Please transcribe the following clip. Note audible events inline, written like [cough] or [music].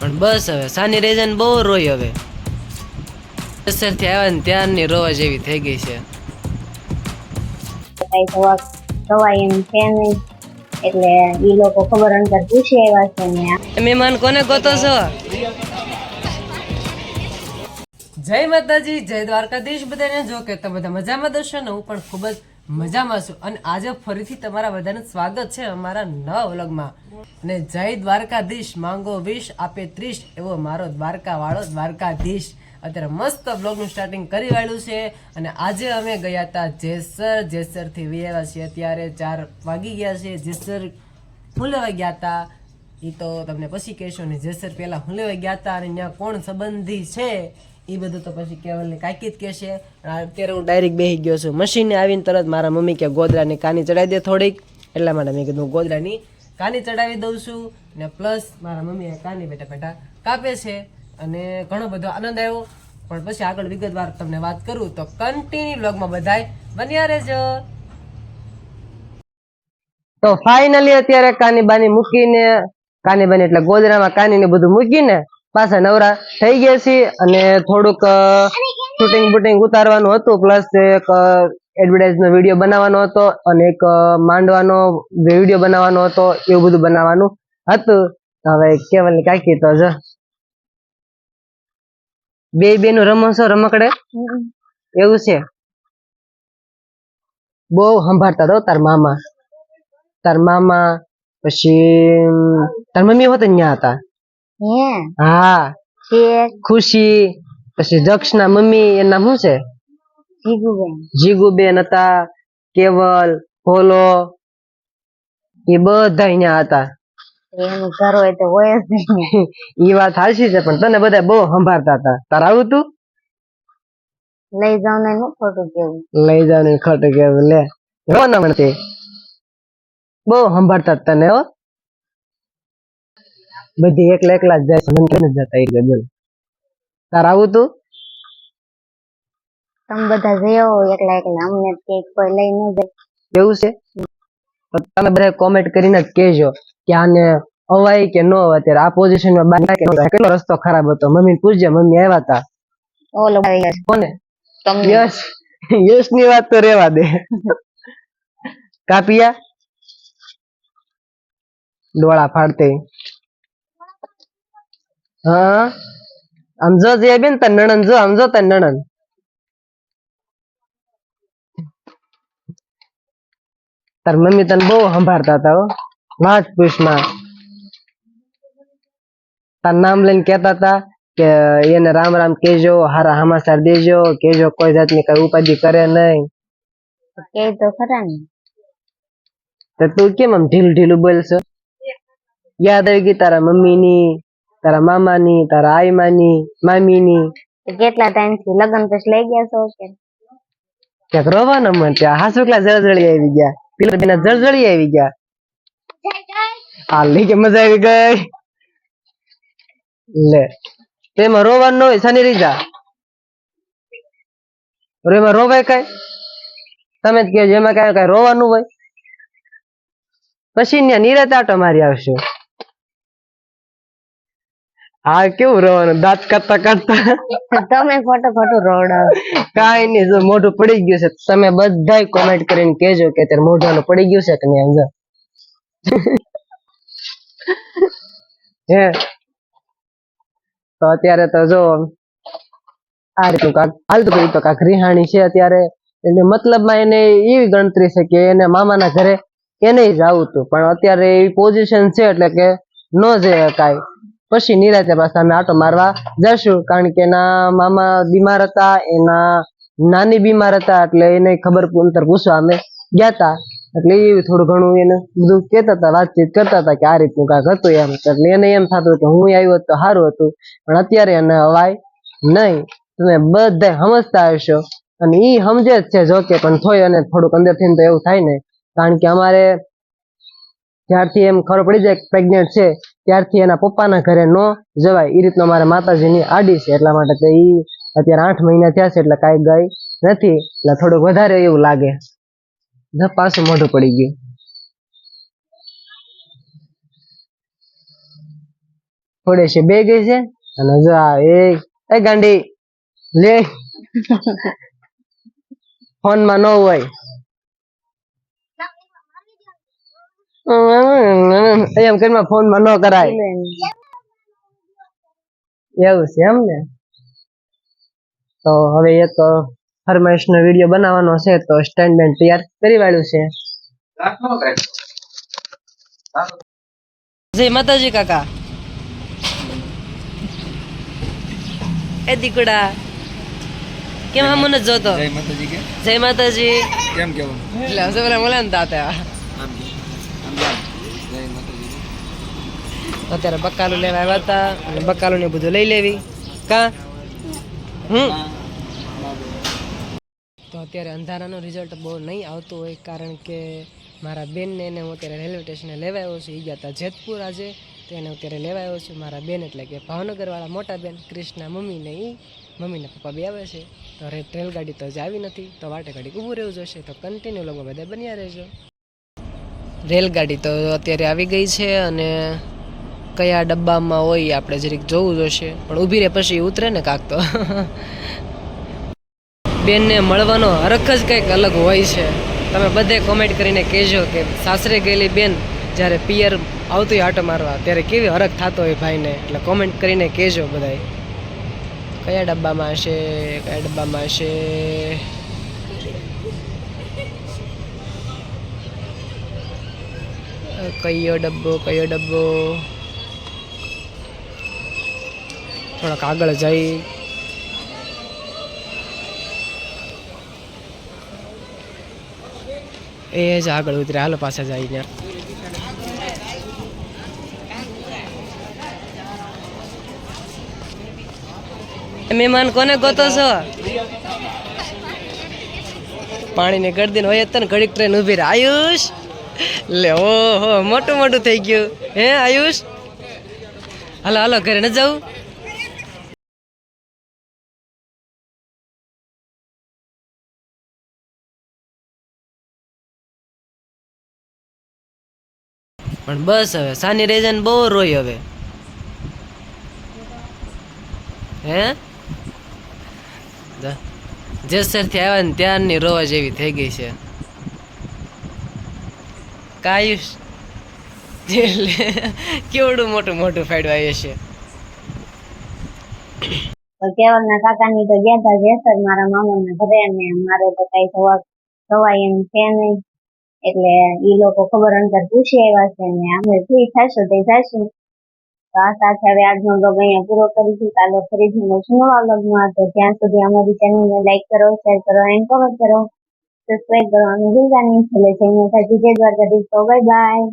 પણ બસ હવે સાની રેજન બહુ રોઈ હવે. અસરથી આવ્યા ને ત્યારની રોવા જેવી થઈ ગઈ છે. કઈ એમ છે નહીં. એટલે ઈ લોકો ખબર અંતર પૂછી આવ્યા છે ને મહેમાન કોને ગોતો છો? જય માતાજી જય દ્વારકાધીશ બધાને. જો કે તમે બધા મજામાં દર્શન ને હું પણ ખૂબ જ મજામાં છું. અને આજે ફરીથી તમારા બધાનું સ્વાગત છે અમારા નવા વ્લોગમાં. અને જય દ્વારકાધીશ, માંગો વીસ આપે ત્રીસ એવો મારો દ્વારકા વાળો દ્વારકાધીશ. અત્યારે મસ્ત બ્લોગનું સ્ટાર્ટિંગ કરી વાળ્યું છે. અને આજે અમે ગયા હતા જેસર. જેસરથી વિયા છીએ અત્યારે ચાર વાગી ગયા છે. જેસર હું ગયા હતા. એ તો તમને પછી કહેશો ને, જેસર પહેલાં હું ગયા હતા અને ત્યાં કોણ સંબંધી છે? એ બધું તો પછી કેવલની કાકી જ કહેશે. અત્યારે હું ડાયરેક્ટ બેસી ગયો છું. મશીને આવીને તરત મારા મમ્મી કે ગોદરાની કાની ચડાવી દે થોડીક. એટલા માટે મેં કીધું ગોદરાની કાની ચડાવી દઉં છું. ને પ્લસ મારા મમ્મીએ કાની બેટા બેટા કાપે છે. અને ઘણો બધો આનંદ આવ્યો. પણ પછી આગળ વિગતવાર તમને વાત કરું તો કન્ટિન્યુ બ્લોગમાં બધાય બન્યા રહેજો. તો ફાઇનલી અત્યારે કાની બાની મૂકીને, કાની બાની એટલે ગોદરામાં કાની ને બધું મૂકીને પાછા નવરા થઈ ગયા છીએ અને થોડુંક શૂટિંગ બુટિંગ ઉતારવાનું હતું પ્લસ એક એડવર્ટાઇઝનો વીડિયો બનાવવાનો હતો અને એક માંડવાનો વીડિયો બનાવવાનો હતો, એવું બધું બનાવવાનું હતું. હવે કેવલની કાકી તો જો. બે બે નું રમો છો રમકડે? એવું છે. બહુ સંભાળતા હતો તાર મામા. તાર મામા પછી, તાર મમ્મી હોત ત્યાં હતા. હે. ખુશી પછી દક્ષ ના મમ્મી એનું નામ શું છે? જીગુબેન. જીગુબેન હતા કેવલ ભોલો એ બધા અહીંયા હતા. એનું ઘર હોય તો હોય જ નહીં. [laughs] એ વાત સાચી છે પણ તને બધા બહુ સંભાળતા હતા. તાર આવું તું? લઈ જાવ ને ખોટું કેવું લઈ જાવ ને ખોટું કેવું લે. હો ના બહુ સંભાળતા તને હો. બધી એકલા એકલા જ જાય છે મને કેને જતા એટલે બોલ. તાર આવું તું? તમે બધા જયો એકલા એકલા. અમને કંઈક કોઈ લઈ ન જાય. એવું છે? તો તમે બધા કોમેન્ટ કરીને કહેજો કે આને અવાય કે ન અવાય. અત્યારે આ પોઝિશનમાં બાર કે કેટલો રસ્તો ખરાબ હતો. મમ્મી પૂછજે મમ્મી આવ્યા હતા ઓલો કોને? યશ યશ. ની વાત તો રેવા દે. કાપિયા? ડોળા ફાડતે. હા આમ જો બેન તન્નણન જો આમ તન્નણન તાર મમ્મી તને બહુ સંભાળતા હતા હો વાત પૂછમાં તાર નામ લઈને કહેતા હતા કે એને રામ રામ કેજો હારા હમાસાર દેજો કેજો કોઈ જાતની કઈ ઉપાધિ કરે નહીં કે તો ખરા ને તો તું કેમ આમ ઢીલું ઢીલું બોલશો યાદ આવી ગઈ તારા મમ્મીની તારા મામાની તારા આઈમાની મામીની. કેટલા ટાઈમથી લગ્ન પછી લઈ ગયા છો કે? ક્યાંક રોવાનો મન ત્યાં હાસુકલા જળજળી આવી ગયા. પેલા બેના જળજળી આવી ગયા. હાલ કે મજા આવી ગઈ. લે. તેમાં રોવાનું હોય શનિ રીજા. એમાં રોવાય કઈ? તમે જ કહેજો એમાં કઈ કઈ રોવાનું હોય. પછી ત્યાં નિરાતે આટો મારી આવશે. હા કેવું રવાનું? દાંત કાઢતા કાઢતા? તમે ખોટું ખોટું રોડાવો કાઈ નઈ જો મોઢું પડી ગયું છે તમે બધા કોમેન્ટ કરીને કેજો કે અત્યારે મોઢાનું પડી ગયું છે કે નહીં અંદર હે? તો અત્યારે તો જો આ રીતનું કાક હાલતું કર્યું તો કાક રિહાણી છે અત્યારે. એટલે મતલબમાં એને એવી ગણતરી છે કે એને મામાના ઘરે એને જવું હતું પણ અત્યારે એવી પોઝિશન છે એટલે કે ન જઈ શકાય પછી નિરાતે પાછા અમે આટો મારવા જશું. કારણ કે એના મામા બીમાર હતા, એના નાની બીમાર હતા, એટલે એને ખબર અંતર પૂછવા અમે ગયા હતા એટલે એ થોડું ઘણું એને બધું કહેતા હતા વાતચીત કરતા હતા કે આ રીતનું કાંક હતું એમ. એટલે એને એમ થતું કે હું આવ્યો તો સારું હતું. પણ અત્યારે એને અવાય નહીં. તમે બધા સમજતા હશો. અને એ સમજે જ છે જોકે, પણ થોય અને થોડુંક અંદરથી તો એવું થાય ને. કારણ કે અમારે જ્યારથી એમ ખબર પડી જાય પ્રેગ્નેન્ટ છે ત્યારથી એના પપ્પાના ઘરે ન જવાય. એ રીતનો મારા માતાજીની આડી છે એટલા માટે તે ઈ અત્યારે આઠ મહિના થયા છે એટલે કાંઈ ગઈ નથી. એટલે થોડુંક વધારે એવું લાગે. પાછું મોઢું પડી ગયું. થોડે છે બે ગઈ છે અને જો આ એ એ ગાંડી લે. [laughs] ફોનમાં ન હોય. એમ કરીને ફોનમાં ન કરાય. એવું છે એમ ને? તો હવે એક ફરમાઈશ નો વીડિયો બનાવવાનો છે તો સ્ટેન્ડ બેન્ડ તૈયાર કરી વાળ્યું છે. જય માતાજી કાકા. એ દીકડા કેમ આમ મને જોતો? જય માતાજી કે? જય માતાજી. કેમ કેવું? એટલે હશે પેલા મળે ને તાતે આમ આમ જય માતાજી અત્યારે બકાલું લેવા આવ્યા હતા. બકાલું ને બધું લઈ લેવી. કા? હમ. તો અત્યારે અંધારાનું રિઝલ્ટ બહુ નહીં આવતું હોય, કારણ કે મારા બેનને એને હું અત્યારે રેલવે સ્ટેશને લેવા આવ્યો છું. એ ગયા હતા જેતપુર આજે. તો એને અત્યારે લેવા આવ્યો છું. મારા બેન એટલે કે ભાવનગરવાળા મોટા બેન ક્રિષ્ના મમ્મીને એ મમ્મીના પપ્પા બી આવે છે. તો રે રેલગાડી તો જ આવી નથી. તો વાટે ઘડી ઊભું રહેવું જોશે. તો કન્ટિન્યુ લોકો બધા બન્યા રહેજો. રેલગાડી તો અત્યારે આવી ગઈ છે અને કયા ડબ્બામાં હોય આપણે જરીક જોવું જોશે પણ ઊભી રહે પછી ઉતરે ને કાંક તો. [laughs] બેનને મળવાનો હરખ જ કંઈક અલગ હોય છે. તમે બધે કોમેન્ટ કરીને કહેજો કે સાસરે ગયેલી બેન જ્યારે પિયર આવતું આટો મારવા, ત્યારે કેવી હરખ થતો હોય ભાઈને? એટલે કોમેન્ટ કરીને કહેજો બધાય. કયા ડબ્બામાં હશે, કયા ડબ્બામાં હશે? કયો ડબ્બો કયો ડબ્બો? થોડાક આગળ જઈ. એ જ આગળ ઉતરે, હાલો પાસે જઈને મહેમાન કોને ગોતો છો? પાણીની ગરદી હોય તને ઘડીક ટ્રેન ઊભી રહે આયુષ લે, ઓહો મોટું મોટું થઈ ગયું. હે, આયુષ? હાલો હાલો, ઘરે ન જવું પણ બસ હવે સાની રેજન બહુ રોઈ હવે. હે? જેસરથી આવ્યા ને ત્યારની રોવા જેવી થઈ ગઈ છે. કાયુષ એટલે કેવડું મોટું મોટું ફાડવા છે. કેવળના કાકાની તો ગયા હતા જેસર, મારા મામાના ઘરે અને મારે તો કઈ થવા થવાય એમ છે નહીં. એટલે ઈ લોકો ખબર અંતર પૂછી આવ્યા છે અને અમે ફ્રી થશું તે જશું તો આ સાથે હવે આજનો બ્લોગ અહીંયા પૂરો કરીશું. કાલે ફરીથી મળશું નવા બ્લોગમાં તો ત્યાં સુધી અમારી ચેનલને લાઈક કરો શેર કરો એન્ડ કમેન્ટ કરો. સબસ્ક્રાઈબ કરવાનું ભૂલતા નહીં. છેલ્લે જઈને જય દ્વારકાધીશ. તો બાય બાય